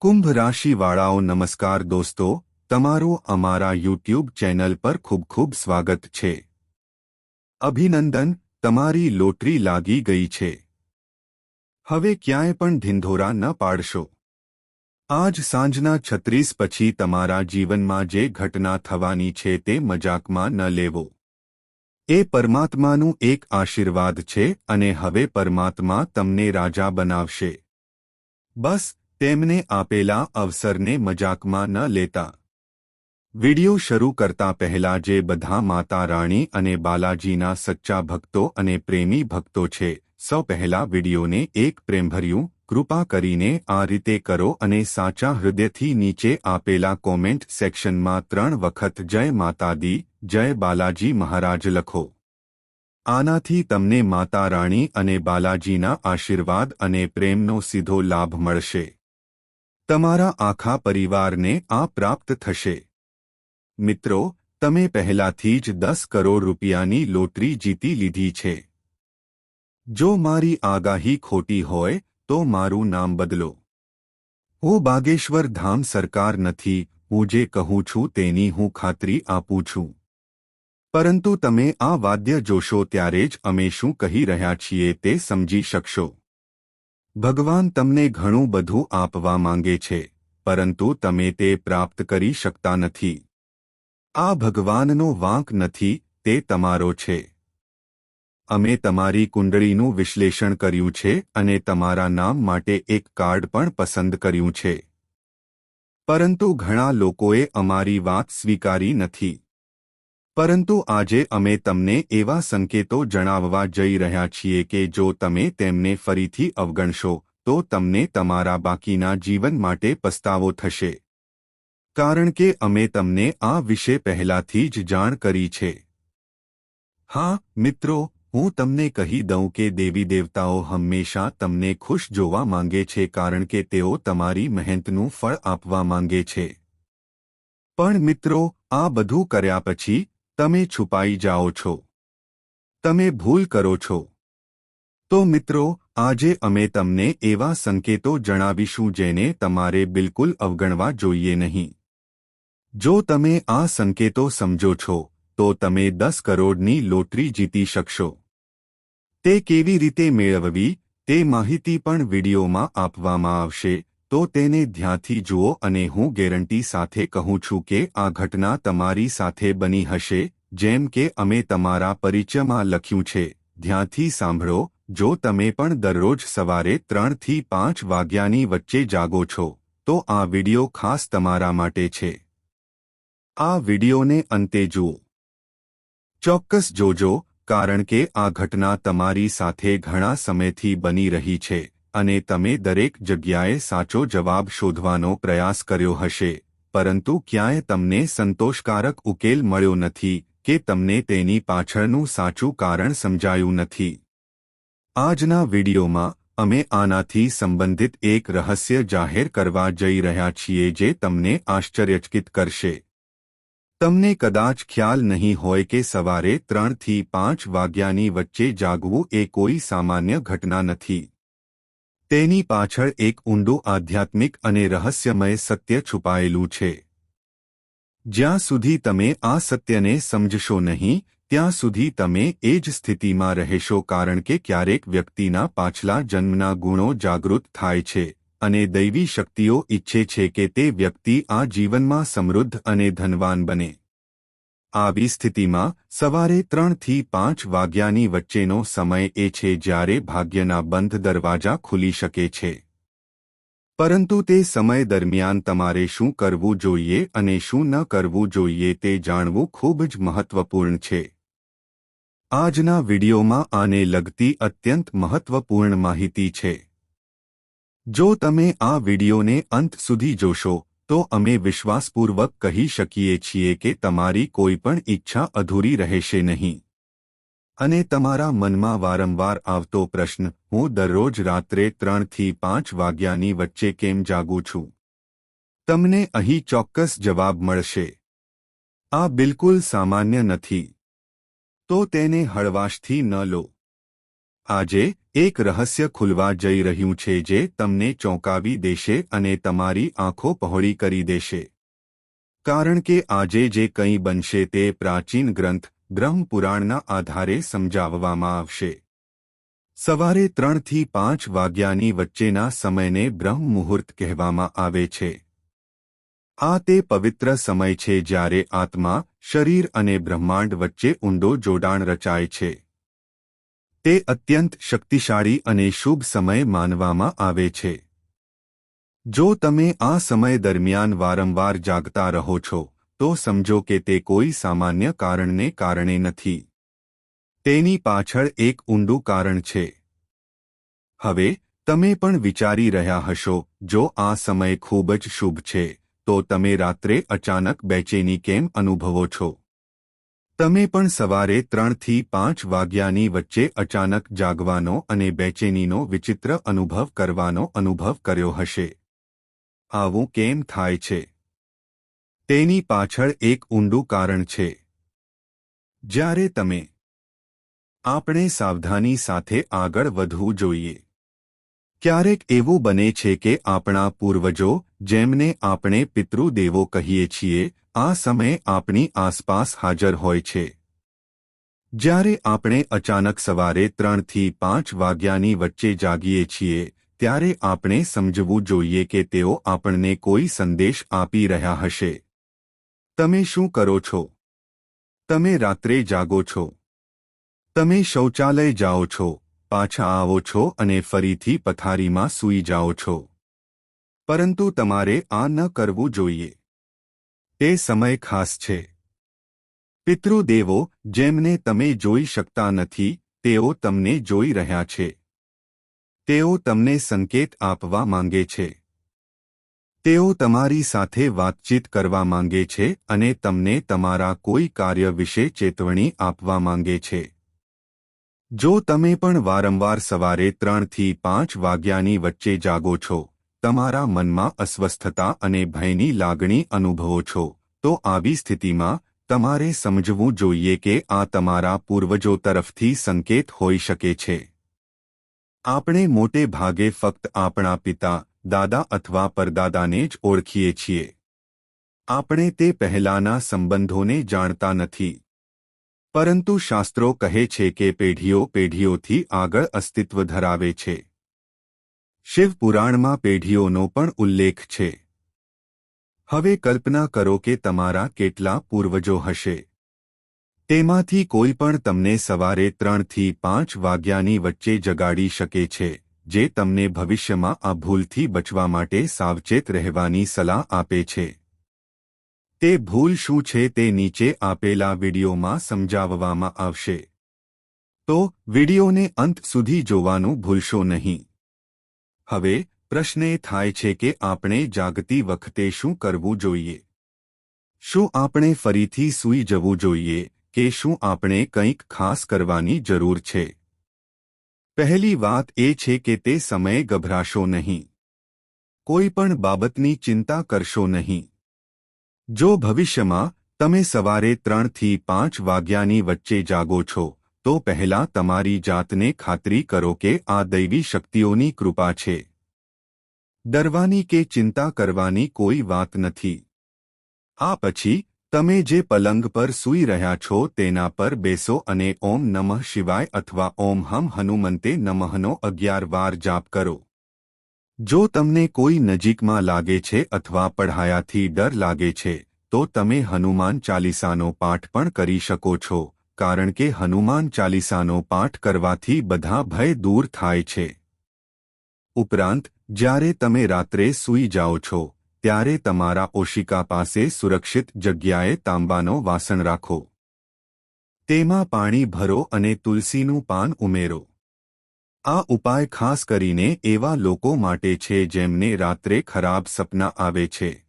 કુંભ રાશિવાળાઓ નમસ્કાર દોસ્તો, તમારું અમારા યુટ્યુબ ચેનલ પર ખૂબ ખૂબ સ્વાગત છે. અભિનંદન, તમારી લોટરી લાગી ગઈ છે. હવે ક્યાંય પણ ઢીંઢોરા ન પાડશો. આજ સાંજના છત્રીસ પછી તમારા જીવનમાં જે ઘટના થવાની છે તે મજાકમાં ન લેવો. એ પરમાત્માનું એક આશીર્વાદ છે અને હવે પરમાત્મા તમને રાજા બનાવશે. બસ તેમને આપેલા અવસરને મજાકમાં ન લેતા. વિડિયો શરૂ કરતા પહેલા જે બધા માતા રાણી અને બાલાજીના સચ્ચા ભક્તો અને પ્રેમી ભક્તો છે, સૌ પહેલા વિડિયોને એક પ્રેમભર્યું, કૃપા કરીને આ રીતે કરો અને સાચા હૃદયથી નીચે આપેલા કોમેન્ટ સેક્શનમાં ત્રણ વખત જય માતાદી જય બાલાજી મહારાજ લખો. આનાથી તમને માતા રાણી અને બાલાજીના આશીર્વાદ અને પ્રેમનો સીધો લાભ મળશે. તમારા આખા પરિવારને આ પ્રાપ્ત થશે. મિત્રો, તમે પહેલાથી જ દસ કરોડ રૂપિયાની લોટરી જીતી લીધી છે. જો મારી આગાહી ખોટી હોય, તો મારું નામ બદલો. હું બાગેશ્વર ધામ સરકાર નથી, હું જે કહું છું તેની હું ખાતરી આપું છું. પરંતુ તમે આ વાદ્ય જોશો ત્યારે જ અમે શું કહી રહ્યા છીએ તે સમજી શકશો. ભગવાન તમને ઘણું બધું આપવા માંગે છે, પરંતુ તમે તે પ્રાપ્ત કરી શકતા નથી. આ ભગવાનનો વાંક નથી, તે તમારો છે. અમે તમારી કુંડળીનું વિશ્લેષણ કર્યું છે અને તમારા નામ માટે એક કાર્ડ પણ પસંદ કર્યું છે. પરંતુ ઘણા લોકોએ અમારી વાત સ્વીકારી નથી. પરંતુ આજે અમે તમને એવા સંકેતો જણાવવા જઈ રહ્યા છીએ કે જો તમે તેમને ફરીથી અવગણશો, તો તમને તમારા બાકીના જીવન માટે પસ્તાવો થશે. કારણ કે અમે તમને આ વિશે પહેલાથી જ જાણ કરી છે. હા, મિત્રો, હું તમને કહી દઉં કે દેવી દેવતાઓ હંમેશા તમને ખુશ જોવા માંગે છે કારણ કે તેઓ તમારી મહેનતનું ફળ આપવા માંગે છે. પણ મિત્રો, આ બધું કર્યા પછી તમે છુપાઈ જાઓ છો. તમે ભૂલ કરો છો. તો મિત્રો, આજે અમે તમને એવા સંકેતો જણાવીશું જેને તમારે બિલકુલ અવગણવા જોઈએ નહીં. જો તમે આ સંકેતો સમજો છો, તો તમે દસ કરોડની લોટરી જીતી શકશો. તે કેવી રીતે મેળવવી, તે માહિતી પણ વિડીયોમાં આપવામાં આવશે. તો તેને ધ્યાનથી જુઓ અને હું ગેરંટી સાથે કહું છું કે આ ઘટના તમારી સાથે બની હશે, જેમ કે અમે તમારા પરિચયમાં લખ્યું છે. ધ્યાનથી સાંભળો, જો તમે પણ દરરોજ સવારે ત્રણથી પાંચ વાગ્યાની વચ્ચે જાગો છો, તો આ વિડિયો ખાસ તમારા માટે છે. આ વિડિયોને અંતે જુઓ. ચોક્કસ જોજો, કારણ કે આ ઘટના તમારી સાથે ઘણા સમયથી બની રહી છે. અને તમે દરેક જગ્યાએ સાચો જવાબ શોધવાનો પ્રયાસ કર્યો હશે. પરંતુ ક્યાંય તમને સંતોષકારક ઉકેલ મળ્યો નથી કે તમને તેની પાછળનું સાચું કારણ સમજાયું નથી. આજના વિડીયોમાં અમે આનાથી સંબંધિત એક રહસ્ય જાહેર કરવા જઈ રહ્યા છીએ જે તમને આશ્ચર્યચકિત કરશે. તમને કદાચ ખ્યાલ નહીં હોય કે સવારે ત્રણથી પાંચ વાગ્યાની વચ્ચે જાગવું એ કોઈ સામાન્ય ઘટના નથી. તેની પાછળ એક ઊંડું આધ્યાત્મિક અને રહસ્યમય સત્ય છુપાયેલું છે. જ્યાં સુધી તમે આ સત્યને સમજશો નહીં, ત્યાં સુધી તમે એ જ સ્થિતિમાં રહેશો કારણ કે ક્યારેક વ્યક્તિના પાછલા જન્મના ગુણો જાગૃત થાય છે અને દૈવી શક્તિઓ ઈચ્છે છે કે તે વ્યક્તિ આ જીવનમાં સમૃદ્ધ અને ધનવાન બને. આવી સ્થિતિમાં સવારે ત્રણથી પાંચ વાગ્યાની વચ્ચેનો સમય એ છે જ્યારે ભાગ્યના બંધ દરવાજા ખુલી શકે છે. પરંતુ તે સમય દરમિયાન તમારે શું કરવું જોઈએ અને શું ન કરવું જોઈએ તે જાણવું ખૂબ જ મહત્વપૂર્ણ છે. આજના વિડિયોમાં આને લગતી અત્યંત મહત્વપૂર્ણ માહિતી છે. જો તમે આ વિડિયોને અંત સુધી જોશો તો અમે વિશ્વાસપૂર્વક કહી શકીએ છીએ કે તમારી કોઈ પણ ઈચ્છા અધૂરી રહેશે નહીં. અને તમારા મનમાં વારંવાર આવતો પ્રશ્ન, હું દરરોજ રાત્રે ત્રણથી પાંચ વાગ્યાની વચ્ચે કેમ જાગું છું? તમને અહીં ચોક્કસ જવાબ મળશે. આ બિલકુલ સામાન્ય નથી. તો તેને હળવાશથી ન લો. આજે એક રહસ્ય ખુલવા જઈ રહ્યું છે જે તમને ચોંકાવી દેશે અને તમારી આંખો પહોળી કરી દેશે. કારણ કે આજે જે કંઈ બનશે તે પ્રાચીન ગ્રંથ બ્રહ્મપુરાણના આધારે સમજાવવામાં આવશે. સવારે ત્રણથી પાંચ વાગ્યાની વચ્ચેના સમયને બ્રહ્મ મુહૂર્ત કહેવામાં આવે છે. આ તે પવિત્ર સમય છે જ્યારે આત્મા, શરીર અને બ્રહ્માંડ વચ્ચે ઊંડો જોડાણ રચાય છે. તે અત્યંત શક્તિશાળી અને શુભ સમય માનવામાં આવે છે. જો તમે આ સમય દરમિયાન વારંવાર જાગતા રહો છો, તો સમજો કે તે કોઈ સામાન્ય કારણને કારણે નથી. તેની પાછળ એક ઊંડું કારણ છે. હવે, તમે પણ વિચારી રહ્યા હશો, જો આ સમય ખૂબ જ શુભ છે, તો તમે રાત્રે અચાનક બેચેની કેમ અનુભવો છો? તમે પણ સવારે ત્રણથી પાંચ વાગ્યાની વચ્ચે અચાનક જાગવાનો અને બેચેનીનો વિચિત્ર અનુભવ કરવાનો અનુભવ કર્યો હશે. આવું કેમ થાય છે? તેની પાછળ એક ઊંડું કારણ છે. જ્યારે તમે આપણે સાવધાની સાથે આગળ વધવું જોઈએ. ક્યારેક એવું બને છે કે આપણા પૂર્વજો, જેમને આપણે પિતૃદેવો કહીએ છીએ આ સમયે આપણી આસપાસ હાજર હોય છે. જ્યારે આપણે અચાનક સવારે ત્રણથી પાંચ વાગ્યાની વચ્ચે જાગીએ છીએ, ત્યારે આપણે સમજવું જોઈએ કે તેઓ આપણને કોઈ સંદેશ આપી રહ્યા હશે. તમે શું કરો છો? તમે રાત્રે જાગો છો. તમે શૌચાલય જાઓ છો, પાછા આવો છો અને ફરીથી પથારીમાં સૂઈ જાઓ છો. પરંતુ તમારે આ ન કરવું જોઈએ. તે સમય ખાસ છે. પિતૃદેવો, જેમને તમે જોઈ શકતા નથી, તેઓ તમને જોઈ રહ્યા છે. તેઓ તમને સંકેત આપવા માંગે છે. તેઓ તમારી સાથે વાતચીત કરવા માંગે છે અને તમને તમારા કોઈ કાર્ય વિશે ચેતવણી આપવા માંગે છે. જો તમે પણ વારંવાર સવારે ત્રણથી પાંચ વાગ્યાની વચ્ચે જાગો છો તમારા મનમાં અસ્વસ્થતા અને ભયની લાગણી અનુભવો છો, તો આવી સ્થિતિમાં તમારે સમજવું જોઈએ કે આ તમારા પૂર્વજો તરફથી સંકેત હોઈ શકે છે. આપણે મોટે ભાગે ફક્ત આપણા પિતા, દાદા અથવા પરદાદાને જ ઓળખીએ છીએ. આપણે તે પહેલાના સંબંધોને જાણતા નથી. પરંતુ શાસ્ત્રો કહે છે કે પેઢીઓ પેઢીઓથી આગળ અસ્તિત્વ ધરાવે છે. શિવપુરાણમાં પેઢીઓનો પણ ઉલ્લેખ છે. હવે કલ્પના કરો કે તમારા કેટલા પૂર્વજો હશે. તેમાંથી કોઈ પણ તમને સવારે ત્રણથી પાંચ વાગ્યાની વચ્ચે જગાડી શકે છે, જે તમને ભવિષ્યમાં આ ભૂલથી બચવા માટે સાવચેત રહેવાની સલાહ આપે છે. તે ભૂલ શું છે તે નીચે આપેલા વિડીયોમાં સમજાવવામાં આવશે. તો વિડીયોને અંત સુધી જોવાનું ભૂલશો નહીં. હવે પ્રશ્ન એ થાય છે કે આપણે જાગતી વખતે શું કરવું જોઈએ? શું આપણે ફરીથી સૂઈ જવું જોઈએ કે શું આપણે કંઈક ખાસ કરવાની જરૂર છે? પહેલી વાત એ છે કે તે સમયે ગભરાશો નહીં. કોઈ પણ બાબતની ચિંતા કરશો નહીં. જો ભવિષ્યમાં તમે સવારે ત્રણથી પાંચ વાગ્યાની વચ્ચે જાગો છો તો પહેલા તમારી જાતને ખાતરી કરો કે આ દૈવી શક્તિઓની કૃપા છે. ડરવાની કે ચિંતા કરવાની કોઈ વાત નથી. આ પછી, તમે જે પલંગ પર સૂઈ રહ્યા છો તેના પર બેસો અને ઓમ નમઃ શિવાય અથવા ઓમ હમ હનુમંતે નમઃનો અગિયાર વાર જાપ કરો. જો તમને કોઈ નજીકમાં લાગે છે અથવા પઢાયાથી ડર લાગે છે, તો તમે હનુમાન ચાલીસાનો પાઠ પણ કરી શકો છો. કારણ કે હનુમાન ચાલીસાનો પાઠ કરવાથી બધા ભય દૂર થાય છે. ઉપરાંત, જ્યારે તમે રાત્રે સૂઈ જાઓ છો, ત્યારે તમારા ઓશિકા પાસે સુરક્ષિત જગ્યાએ તાંબાનો વાસણ રાખો. તેમાં પાણી ભરો અને તુલસીનું પાન ઉમેરો. આ ઉપાય ખાસ કરીને એવા લોકો માટે છે જેમને રાત્રે ખરાબ સપના આવે છે.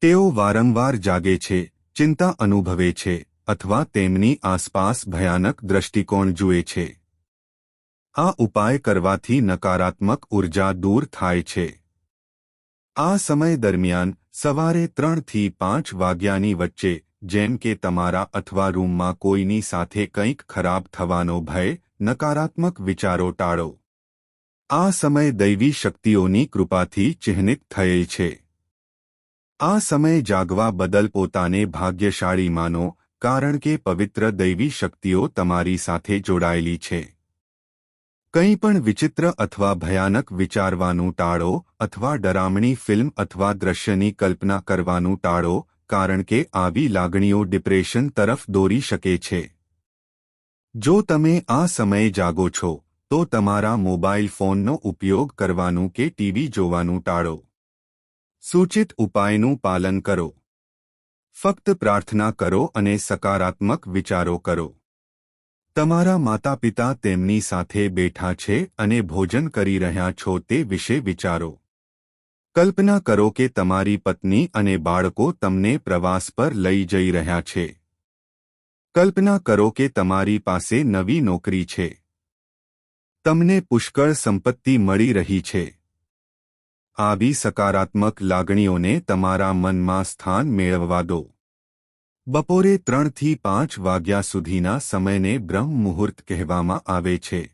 તેઓ વારંવાર જાગે છે, ચિંતા અનુભવે છે અથવા તેમની આસપાસ ભયાનક દ્રષ્ટિકોણ જુએ છે. આ ઉપાય કરવાથી નકારાત્મક ઊર્જા દૂર થાય છે. આ સમય દરમિયાન સવારે ત્રણથી પાંચ વાગ્યાની વચ્ચે, જેમ કે તમારા અથવા રૂમમાં કોઈની સાથે કંઈક ખરાબ થવાનો ભય, નકારાત્મક વિચારો ટાળો. આ સમય દૈવી શક્તિઓની કૃપાથી ચિહ્નિત થયેલ છે. આ સમય જાગવા બદલ પોતાને ભાગ્યશાળી માનો કારણ કે પવિત્ર દૈવી શક્તિઓ તમારી સાથે જોડાયેલી છે. કંઈ પણ વિચિત્ર અથવા ભયાનક વિચારવાનું ટાળો અથવા ડરામણી ફિલ્મ અથવા દ્રશ્યની કલ્પના કરવાનું ટાળો, કારણ કે આવી લાગણીઓ ડિપ્રેશન તરફ દોરી શકે છે. જો તમે આ સમયે જાગો છો, તો તમારા મોબાઈલ ફોનનો ઉપયોગ કરવાનું કે ટીવી જોવાનું ટાળો. સૂચિત ઉપાયનું પાલન કરો. ફક્ત પ્રાર્થના કરો અને સકારાત્મક વિચારો કરો. તમારા માતા પિતા તેમની સાથે બેઠા છે અને ભોજન કરી રહ્યા છો તે વિશે વિચારો. કલ્પના કરો કે તમારી પત્ની અને બાળકો તમને પ્રવાસ પર લઈ જઈ રહ્યા છે. કલ્પના કરો કે તમારી પાસે નવી નોકરી છે. તમને પુષ્કળ સંપત્તિ મળી રહી છે. આવી સકારાત્મક લાગણીઓને તમારા મનમાં સ્થાન મેળવવા દો. બપોરે ત્રણથી પાંચ વાગ્યા સુધીના સમયને બ્રહ્મ મુહૂર્ત કહેવામાં આવે છે.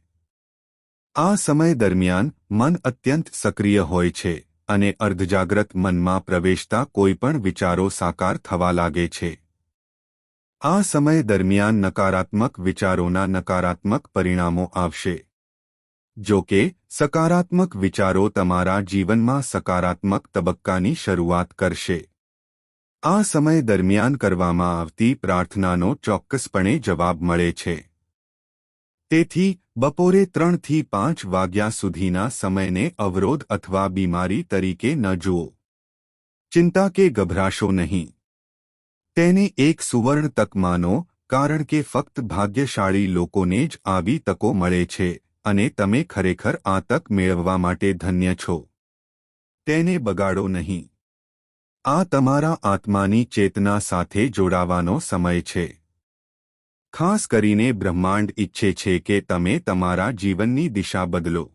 આ સમય દરમિયાન મન અત્યંત સક્રિય હોય છે અને અર્ધજાગ્રત મનમાં પ્રવેશતા કોઈપણ વિચારો સાકાર થવા લાગે છે. આ સમય દરમિયાન નકારાત્મક વિચારોના નકારાત્મક પરિણામો આવશે. જો કે, સકારાત્મક વિચારો તમારા જીવનમાં સકારાત્મક તબક્કાની શરૂઆત કરશે. આ સમય દરમિયાન કરવામાં આવતી પ્રાર્થનાનો ચોક્કસપણે જવાબ મળે છે. તેથી, બપોરે ત્રણથી પાંચ વાગ્યા સુધીના સમયને અવરોધ અથવા બીમારી તરીકે ન જુઓ. ચિંતા કે ગભરાશો નહીં. તેને એક સુવર્ણ તક માનો, કારણ કે ફક્ત ભાગ્યશાળી લોકોને જ આવી તકો મળે છે. અને તમે ખરેખર આ તક મેળવવા માટે ધન્ય છો. તેને બગાડો નહીં. આ તમારા આત્માની ચેતના સાથે જોડાવાનો સમય છે. ખાસ કરીને બ્રહ્માંડ ઈચ્છે છે કે તમે તમારા જીવનની દિશા બદલો.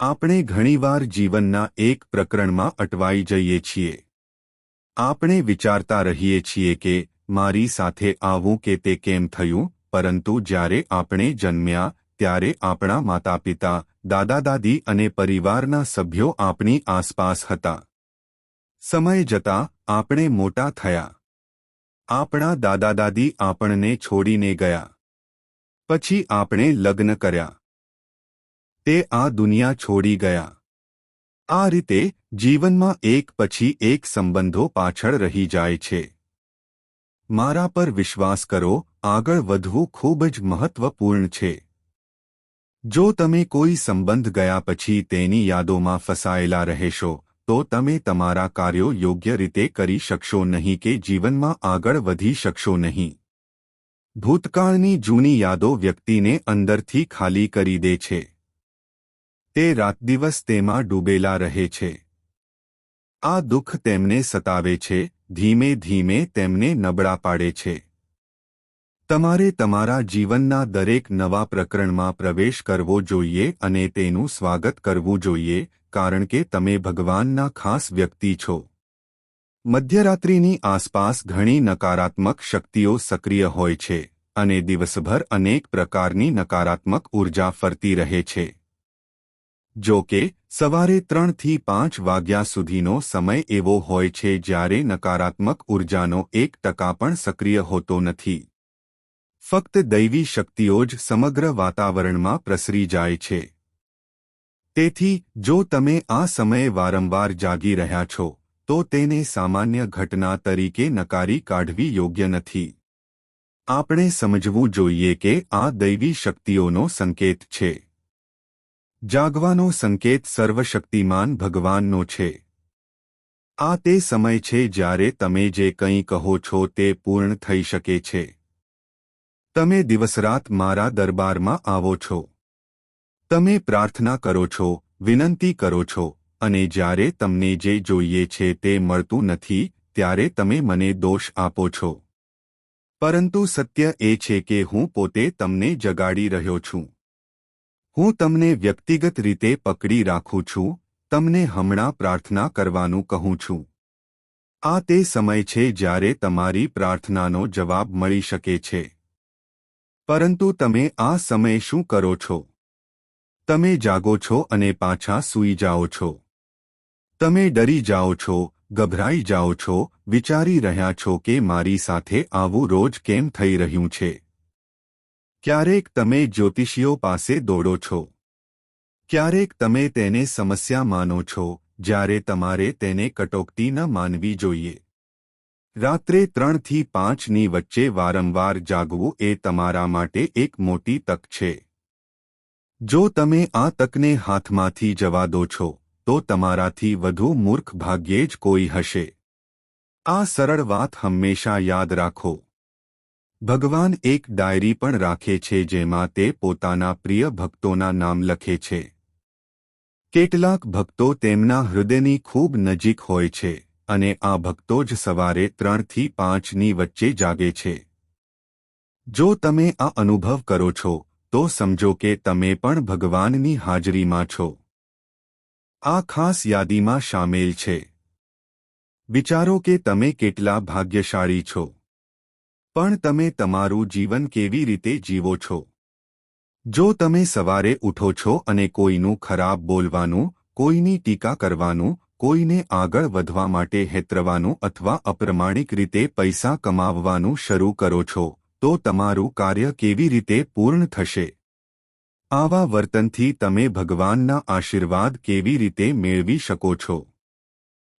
આપણે ઘણીવાર જીવનના એક પ્રકરણમાં અટવાઈ જઈએ છીએ. આપણે વિચારતા રહીએ છીએ કે મારી સાથે આવું કે તે કેમ થયું, પરંતુ જ્યારે આપણે જન્મ્યા ત્યારે આપણા માતા પિતા દાદા દાદી અને પરિવારના સભ્યો આપણી આસપાસ હતા. સમય જતા આપણે મોટા થયા. આપણા દાદા દાદી આપણને છોડીને ગયા. પછી આપણે લગ્ન કર્યા. તે આ દુનિયા છોડી ગયા. આ રીતે જીવનમાં એક પછી એક સંબંધો પાછળ રહી જાય છે. મારા પર વિશ્વાસ કરો, આગળ વધવું ખૂબ જ મહત્વપૂર્ણ છે. જો તમે કોઈ સંબંધ ગયા પછી તેની યાદોમાં ફસાયેલા રહેશો, તો તમે તમારા કાર્યો યોગ્ય રીતે કરી શકશો નહીં કે જીવનમાં આગળ વધી શકશો નહીં. ભૂતકાળની જૂની યાદો વ્યક્તિને અંદરથી ખાલી કરી દે છે. તે રાતદિવસ તેમાં ડૂબેલા રહે છે. આ દુઃખ તેમને સતાવે છે, ધીમે ધીમે તેમને નબળા પાડે છે. તમારે તમારા જીવનના દરેક નવા પ્રકરણમાં પ્રવેશ કરવો જોઈએ અને તેનું સ્વાગત કરવું જોઈએ, કારણ કે તમે ભગવાનના ખાસ વ્યક્તિ છો. મધ્યરાત્રિની આસપાસ ઘણી નકારાત્મક શક્તિઓ સક્રિય હોય છે, અને દિવસભર અનેક પ્રકારની નકારાત્મક ઊર્જા ફરતી રહે છે. જો કે, સવારે ત્રણથી પાંચ વાગ્યા સુધીનો સમય એવો હોય છે જ્યારે નકારાત્મક ઉર્જાનો એક ટકા પણ સક્રિય હોતો નથી. ફક્ત દૈવી શક્તિઓ જ સમગ્ર વાતાવરણમાં પ્રસરી જાય છે. તેથી, જો તમે આ સમયે વારંવાર જાગી રહ્યા છો, તો તેને સામાન્ય ઘટના તરીકે નકારી કાઢવી યોગ્ય નથી. આપણે સમજવું જોઈએ કે આ દૈવી શક્તિઓનો સંકેત છે. જાગવાનો સંકેત સર્વશક્તિમાન ભગવાનનો છે. આ તે સમય છે જ્યારે તમે જે કંઈ કહો છો તે પૂર્ણ થઈ શકે છે. તમે દિવસરાત મારા દરબારમાં આવો છો. તમે પ્રાર્થના કરો છો, વિનંતી કરો છો, અને જ્યારે તમને જે જોઈએ છે તે મળતું નથી, ત્યારે તમે મને દોષ આપો છો. પરંતુ સત્ય એ છે કે હું પોતે તમને જગાડી રહ્યો છું. હું તમને વ્યક્તિગત રીતે પકડી રાખું છું, તમને હમણાં પ્રાર્થના કરવાનું કહું છું. આ તે સમય છે જ્યારે તમારી પ્રાર્થનાનો જવાબ મળી શકે છે. પરંતુ તમે આ સમયે શું કરો છો? તમે જાગો છો અને પાછા સૂઈ જાઓ છો. તમે ડરી જાઓ છો, ગભરાઈ જાઓ છો, વિચારી રહ્યા છો કે મારી સાથે આવું રોજ કેમ થઈ રહ્યું છે? ક્યારેક તમે જ્યોતિષીઓ પાસે દોડો છો. ક્યારેક તમે તેને સમસ્યા માનો છો, જ્યારે તમારે તેને કટોકટી ન માનવી જોઈએ. રાત્રે ત્રણથી પાંચની વચ્ચે વારંવાર જાગવું એ તમારા માટે એક મોટી તક છે. જો તમે આ તકને હાથમાંથી જવા દો છો, તો તમારાથી વધુ મૂર્ખ ભાગ્યે જ કોઈ હશે. આ સરળ વાત હંમેશા યાદ રાખો. ભગવાન એક ડાયરી પણ રાખે છે જેમાં તે પોતાના પ્રિય ભક્તોના નામ લખે છે. કેટલાક ભક્તો તેમના હૃદયની ખૂબ નજીક હોય છે. અને આ ભક્તો જ સવારે ત્રણથી પાંચની વચ્ચે જાગે છે. જો તમે આ અનુભવ કરો છો, તો સમજો કે તમે પણ ભગવાનની હાજરીમાં છો. આ ખાસ યાદીમાં સામેલ છે. વિચારો કે તમે કેટલા ભાગ્યશાળી છો. પણ તમે તમારું જીવન કેવી રીતે જીવો છો. જો તમે સવારે ઉઠો છો અને કોઈનું ખરાબ બોલવાનું, કોઈની ટીકા કરવાનું કોઈને આગળ વધવા માટે હેતરવાનું અથવા અપ્રમાણિક રીતે પૈસા કમાવવાનું શરૂ કરો છો, તો તમારું કાર્ય કેવી રીતે પૂર્ણ થશે? આવા વર્તનથી તમે ભગવાનના આશીર્વાદ કેવી રીતે મેળવી શકો છો?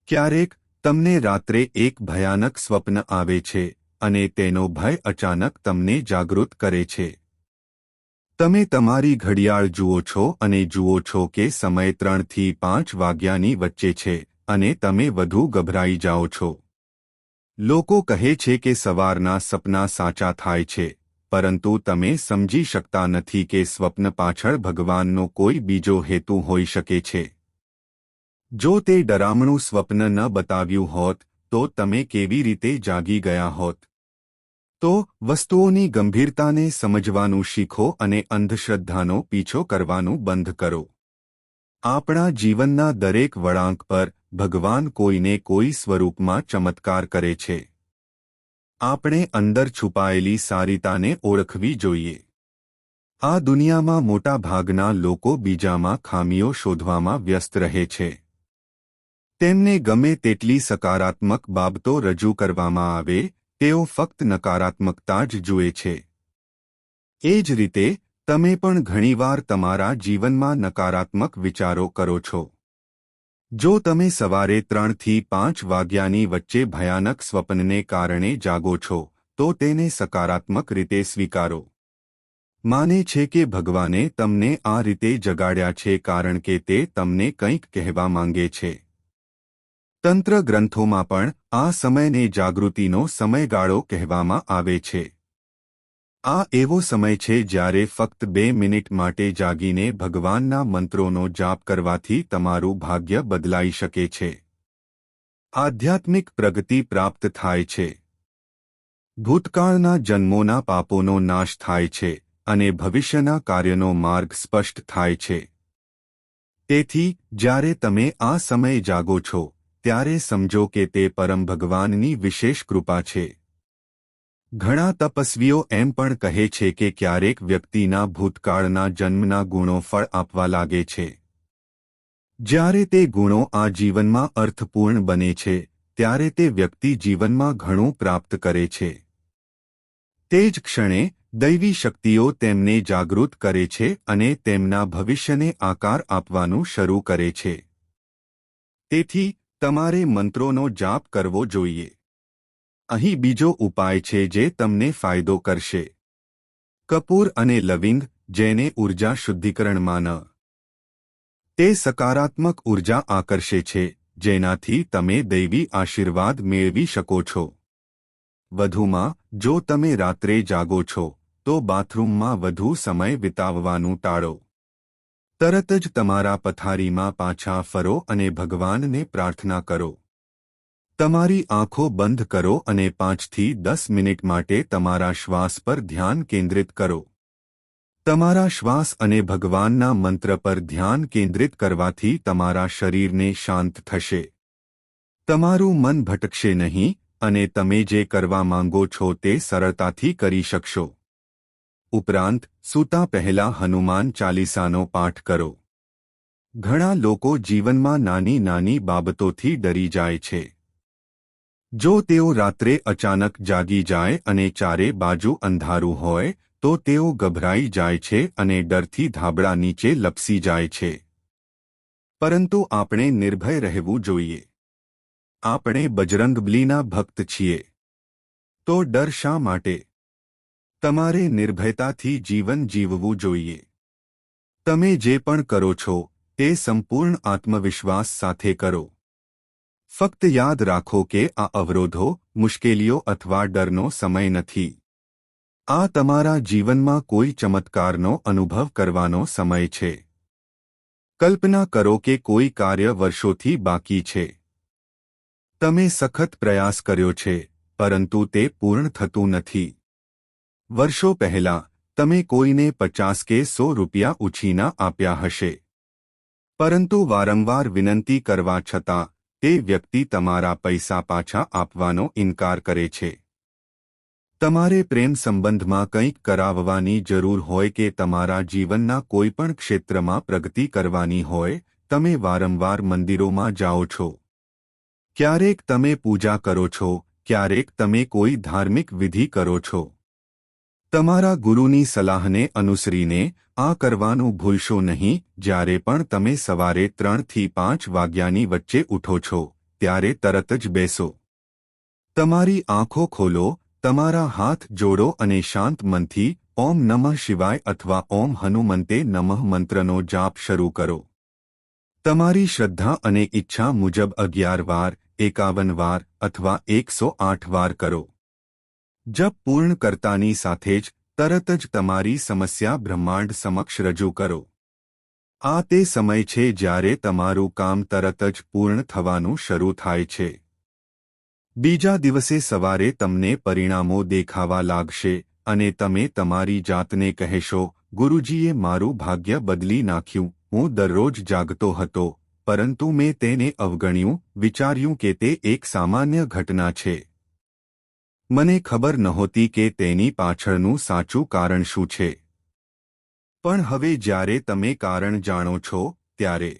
ક્યારેક, તમને રાત્રે એક ભયાનક સ્વપ્ન આવે છે, અને તેનો ભય અચાનક તમને જાગૃત કરે છે. તમે તમારી ઘડિયાળ જુઓ છો અને જુઓ છો કે સમય ત્રણથી પાંચ વાગ્યાની વચ્ચે છે અને તમે વધુ ગભરાઈ જાઓ છો. લોકો કહે છે કે સવારના સપના સાચા થાય છે, પરંતુ તમે સમજી શકતા નથી કે સ્વપ્ન પાછળ ભગવાનનો કોઈ બીજો હેતુ હોઈ શકે છે. જો તે ડરામણું સ્વપ્ન ન બતાવ્યું હોત, તો તમે કેવી રીતે જાગી ગયા હોત? તો વસ્તુઓની ગંભીરતાને સમજવાનું શીખો અને અંધશ્રદ્ધાનો પીછો કરવાનું બંધ કરો. આપણા જીવનના દરેક વળાંક પર ભગવાન કોઈને કોઈ સ્વરૂપમાં ચમત્કાર કરે છે. આપણે અંદર છુપાયેલી સારીતાને ઓળખવી જોઈએ. આ દુનિયામાં મોટાભાગના લોકો બીજામાં ખામીઓ શોધવામાં વ્યસ્ત રહે છે. તેમને ગમે તેટલી સકારાત્મક બાબતો રજૂ કરવામાં આવે તેઓ ફક્ત નકારાત્મકતા જ જુએ છે. એ જ રીતે, તમે પણ ઘણીવાર તમારા જીવનમાં નકારાત્મક વિચારો કરો છો. જો તમે સવારે ત્રણથી પાંચ વાગ્યાની વચ્ચે ભયાનક સ્વપ્નને કારણે જાગો છો, તો તેને સકારાત્મક રીતે સ્વીકારો. માને છે કે ભગવાને તમને આ રીતે જગાડ્યા છે કારણ કે તે તમને કંઈક કહેવા માંગે છે. તંત્ર ગ્રંથોમાં પણ આ સમયને જાગૃતિનો સમયગાળો કહેવામાં આવે છે. આ એવો સમય છે જ્યારે ફક્ત બે મિનિટ માટે જાગીને ભગવાનના મંત્રોનો જાપ કરવાથી તમારું ભાગ્ય બદલાઈ શકે છે. આધ્યાત્મિક પ્રગતિ પ્રાપ્ત થાય છે. ભૂતકાળના જન્મોના પાપોનો નાશ થાય છે અને ભવિષ્યના કાર્યનો માર્ગ સ્પષ્ટ થાય છે. તેથી, જ્યારે તમે આ સમય જાગો છો ત્યારે સમજો કે તે પરમ ભગવાનની વિશેષ કૃપા છે. ઘણા તપસ્વીઓ એમ પણ કહે છે કે ક્યારેક વ્યક્તિના ભૂતકાળના જન્મના ગુણો ફળ આપવા લાગે છે. જ્યારે તે ગુણો આ જીવનમાં અર્થપૂર્ણ બને છે, ત્યારે તે વ્યક્તિ જીવનમાં ઘણું પ્રાપ્ત કરે છે. તે જ ક્ષણે, દૈવી શક્તિઓ તેમને જાગૃત કરે છે અને તેમના ભવિષ્યને આકાર આપવાનું શરૂ કરે છે. તેથી તમારે મંત્રોનો જાપ કરવો જોઈએ. અહીં બીજો ઉપાય છે જે તમને ફાયદો કરશે. કપૂર અને લવિંગ, જેને ઊર્જા શુદ્ધિકરણમાં ન. તે સકારાત્મક ઊર્જા આકર્ષે છે, જેનાથી તમે દૈવી આશીર્વાદ મેળવી શકો છો. વધુમાં, જો તમે રાત્રે જાગો છો, તો બાથરૂમમાં વધુ સમય વિતાવવાનું ટાળો. તરત જ તમારા પથારીમાં પાછા ફરો અને ભગવાનને પ્રાર્થના કરો. તમારી આંખો બંધ કરો અને પાંચથી દસ મિનિટ માટે તમારા શ્વાસ પર ધ્યાન કેન્દ્રિત કરો. તમારા શ્વાસ અને ભગવાનના મંત્ર પર ધ્યાન કેન્દ્રિત કરવાથી તમારા શરીરને શાંત થશે. તમારું મન ભટકશે નહીં અને તમે જે કરવા માંગો છો તે સરળતાથી કરી શકશો. ઉપરાંત, સૂતા પહેલા હનુમાન ચાલીસાનો પાઠ કરો. ઘણા લોકો જીવનમાં નાની નાની બાબતોથી ડરી જાય છે. જો તેઓ રાત્રે અચાનક જાગી જાય અને ચારે બાજુ અંધારું હોય, તો તેઓ ગભરાઈ જાય છે અને ડરથી ધાબળા નીચે લપસી જાય છે. પરંતુ આપણે નિર્ભય રહેવું જોઈએ. આપણે બજરંગબલીના ભક્ત છીએ. તો ડર શા માટે? તમારે નિર્ભયતાથી જીવન જીવવું જોઈએ. તમે જે પણ કરો છો, તે સંપૂર્ણ આત્મવિશ્વાસ સાથે કરો. ફક્ત યાદ રાખો કે આ અવરોધો, મુશ્કેલીઓ અથવા ડરનો સમય નથી. આ તમારા જીવનમાં કોઈ ચમત્કારનો અનુભવ કરવાનો સમય છે. કલ્પના કરો કે કોઈ કાર્ય વર્ષોથી બાકી છે. તમે સખત પ્રયાસ કર્યો છે, પરંતુ તે પૂર્ણ થતું નથી. વર્ષો પહેલાં, તમે કોઈને પચાસ કે સો રૂપિયા ઉછીના આપ્યા હશે. પરંતુ વારંવાર વિનંતી કરવા છતાં, તે વ્યક્તિ તમારા પૈસા પાછા આપવાનો ઇનકાર કરે છે. તમારે પ્રેમ સંબંધમાં કંઈક કરાવવાની જરૂર હોય કે તમારા જીવનના કોઈપણ ક્ષેત્રમાં પ્રગતિ કરવાની હોય, તમે વારંવાર મંદિરોમાં જાઓ છો. ક્યારેક તમે પૂજા કરો છો, ક્યારેક તમે કોઈ ધાર્મિક વિધિ કરો છો. તમારા ગુરુની સલાહને અનુસરીને આ કરવાનું ભૂલશો નહીં, જ્યારે પણ તમે સવારે ત્રણથી પાંચ વાગ્યાની વચ્ચે ઉઠો છો, ત્યારે તરત જ બેસો. તમારી આંખો ખોલો, તમારા હાથ જોડો અને શાંત મનથી ઓમ નમઃ શિવાય અથવા ઓમ હનુમંતે નમઃ મંત્રનો જાપ શરૂ કરો. તમારી શ્રદ્ધા અને ઈચ્છા મુજબ અગિયાર વાર, એકાવન વાર અથવા એકસો આઠ વાર કરો. જપ પૂર્ણ કરતાની સાથે જ તરત જ તમારી સમસ્યા બ્રહ્માંડ સમક્ષ રજૂ કરો. આ તે સમય છે જ્યારે તમારું કામ તરત જ પૂર્ણ થવાનું શરૂ થાય છે. બીજા દિવસે સવારે તમને પરિણામો દેખાવા લાગશે અને તમે તમારી જાતને કહેશો, ગુરુજીએ મારું ભાગ્ય બદલી નાખ્યું, હું દરરોજ જાગતો હતો, પરંતુ મેં તેને અવગણ્યું, વિચાર્યું કે તે એક સામાન્ય ઘટના છે. મને ખબર નહોતી કે તેની પાછળનું સાચું કારણ શું છે. પણ હવે જ્યારે તમે કારણ જાણો છો, ત્યારે